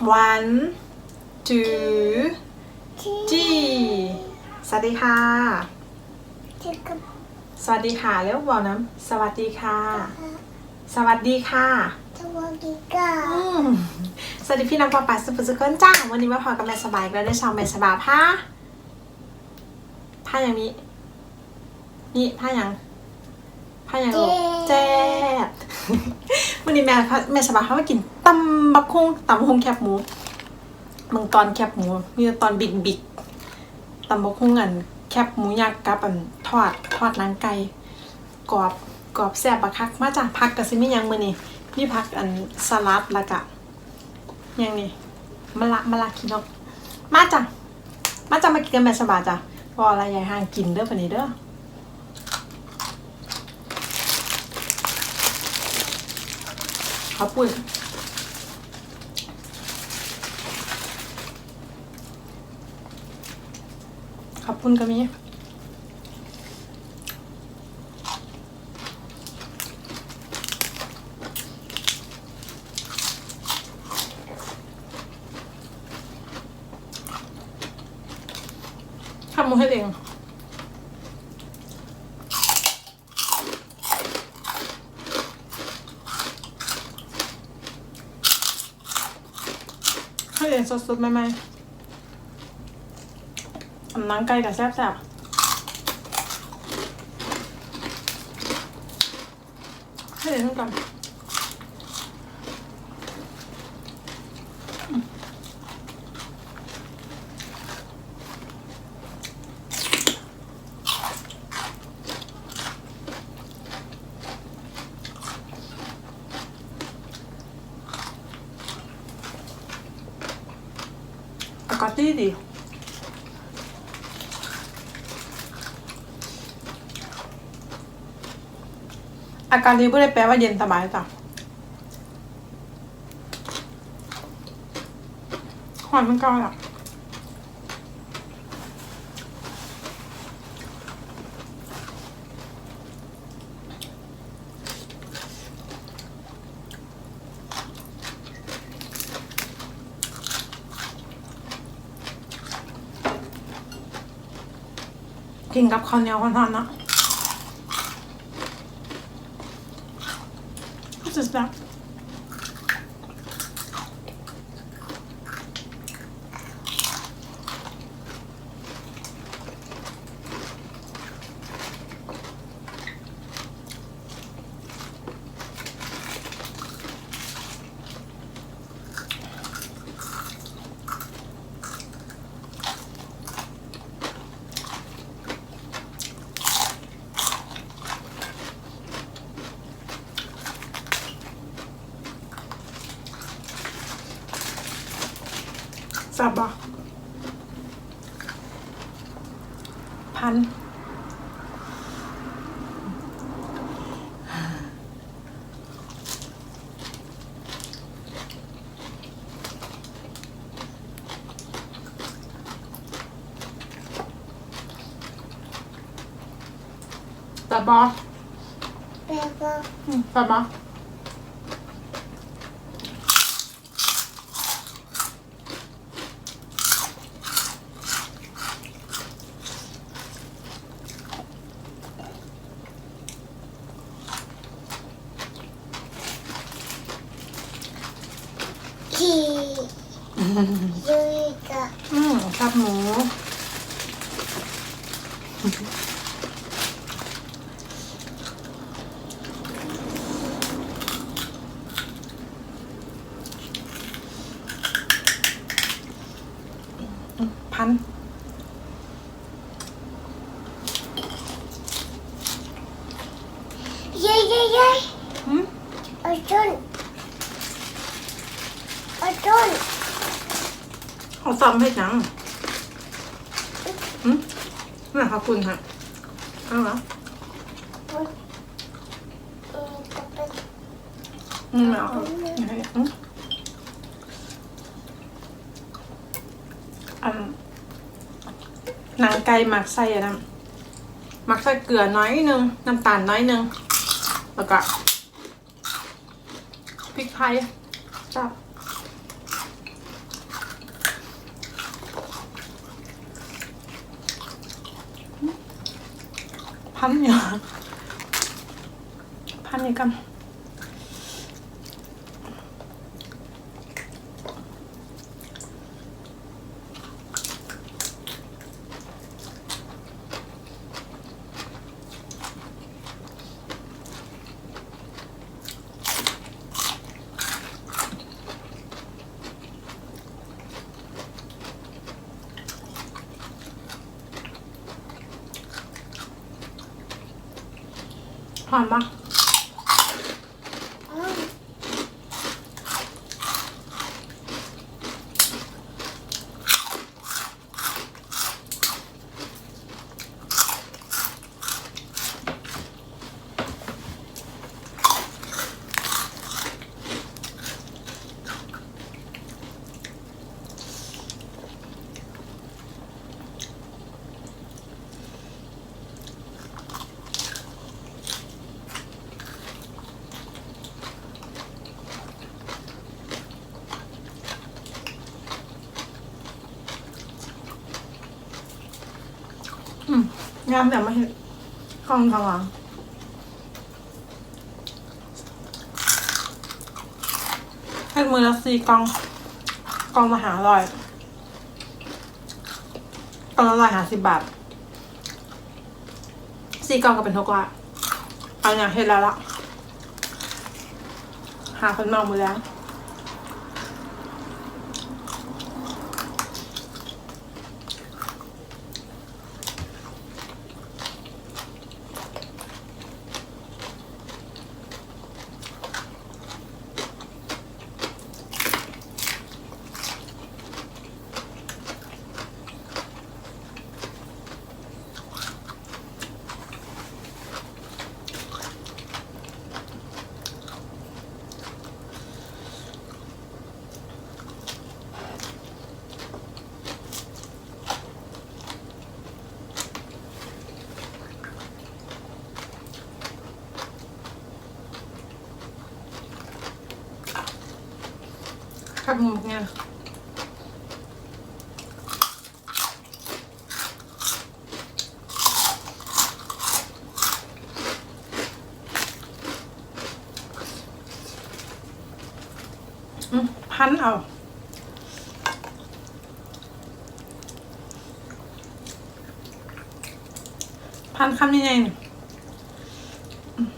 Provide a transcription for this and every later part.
one two จีสวัสดีค่ะที่กับสวัสดีค่ะเร็วบอกน้ำสวัสดีค่ะ สวัสดีค่ะ สวัสดีค่ะอืมสวัสดีพี่น้องปอปาสุภสุขนจ้าวันนี้มาพอกับแม่สบายอีกแล้วได้ชาวแม่สบายผ้าผ้าอย่างนี้นี่ผ้าอย่างผ้าอย่างลูกแจ๊ด วันนี้แม่พาแม่สบายเขามากินตำบักคงตำบักคงแคบหมูมืองตอนแคบหมูมีแต่ตอนบิ๊กบิ๊กตำบักคงอันแคบหมูยักษ์กับอันทอดทอดนังไก่กรอบกรอบแซ่บบักคักมาจากพักกับซิมิยังมือนี่มีพักอันสลัดล้วก็ยังนี่มะละมะละคินกมาจ้ะมาจ้ะมากินกันแบบสบายจ้ะพออะไรยายห่างกินเด้อปานนี้เด้อ ขอบคุณขอบคุณก็มีทำมือให้เอง ให้เองสดๆใหม่ๆทำหนังไก่กับแซ่บๆให้เองทั้งกัน อากาศดีดีอาการดีไม่ได้แปลว่าเย็นสบายจ้ะหอนมันก็อะ กินกับข้าวเหนียวร้อนๆนะ This is that? สับบ่พันสับบ่แม่ก็อืมสับบ่ ที่ยุยกะอืมครับหมูพัน เย้เย้เย้ อืม อาจุนอาจุน เขา ซ้ำให้จังอืมน่ขอบคุณค่ะเอาเหรออืมเอาอืมอันหนังไก่หมักใส่อะนะหมักใส่เกลือน้อยนึง น้ำตาลน้อยนึง แล้วก็พริกไทยจับ พันเนี่ยพั นนี่กันหอมปะ อืมงามแต่ไม่เห็นกล้องทางหลังให้มือละสี่กองกองละหาร้อยกองละร้อยหาสิบบาทสี่กองก็เป็นหกละเอาอย่างเห็นแล้วละหาคนเมาหมดแล้ว ครับหมูเนี่ยอืมพันเอาพันคำยังไงเนี่ยอืม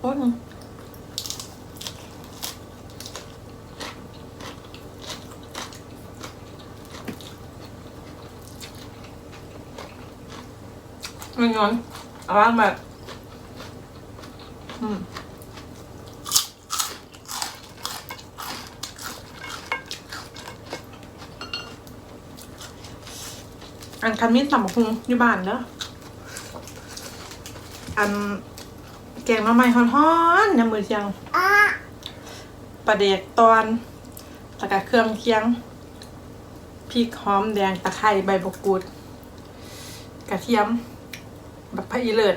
โอ้ย เงินเงินเอาบ้างแบบอืมอันคันมีดตำบักหุงอยู่บ้านเด้ออันแกงมาใหม่ฮ้อนๆยามมื้อเที่ยงอะปลาเด็กตอนแล้วก็เครื่องเคียงพริกหอมแดงตะไคร้ใบมะกรูด กระเทียม แบบพะอีเลิศ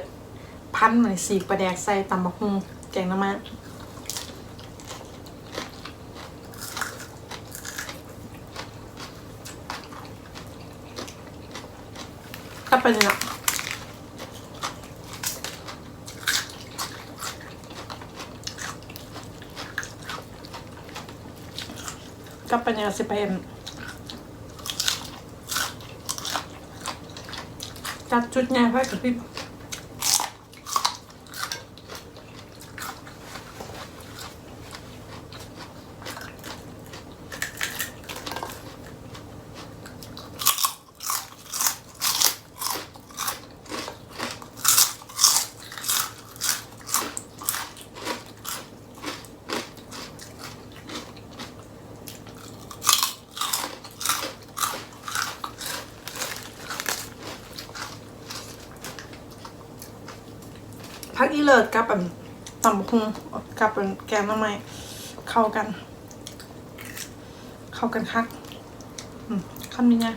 พันเหมือนสีกปลาแดกใส่ตำบักฮุงแกงน้ำมันก็เป็นอย่างก็เป็นอย่างสิเป็น จัดจุดไอีเลิศกับแบบตำบักหุงกับเป็นแกงน้ำไม้เข้ากัน เข้ากันคักอืมคำนี้ไง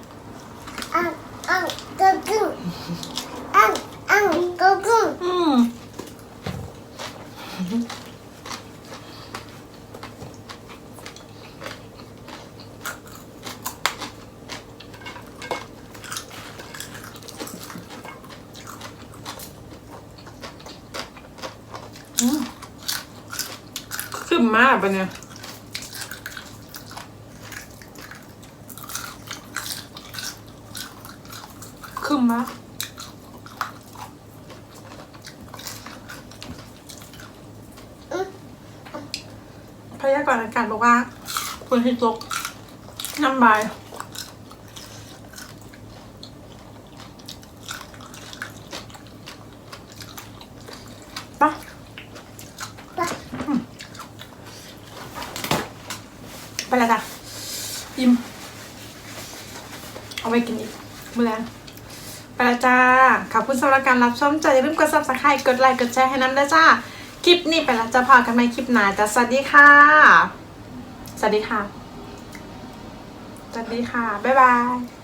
อังอังกึ่งกึ่งอังอังกึ่งกึ่งอืม ขึ้นมากปะเนี่ยขึ้นมากพยากรณ์อากาศบอกว่าคุณที่ตกน้ำบายปะ ไป ไปแล้วจ้ะอิ่ม เอาไปกินอีกเมื่อแรไปละจ้า ขอบคุณสำหรับการรับชมจ้าอย่าลืมกด subscribe กดไลค์กดแชร์ให้น้ำด้วยจ้า คลิปนี้ไปแล้วจะพอกันไหมคลิปหน้าจ้าสวัสดีค่ะ สวัสดีค่ะ สวัสดีค่ะ บ๊ายบาย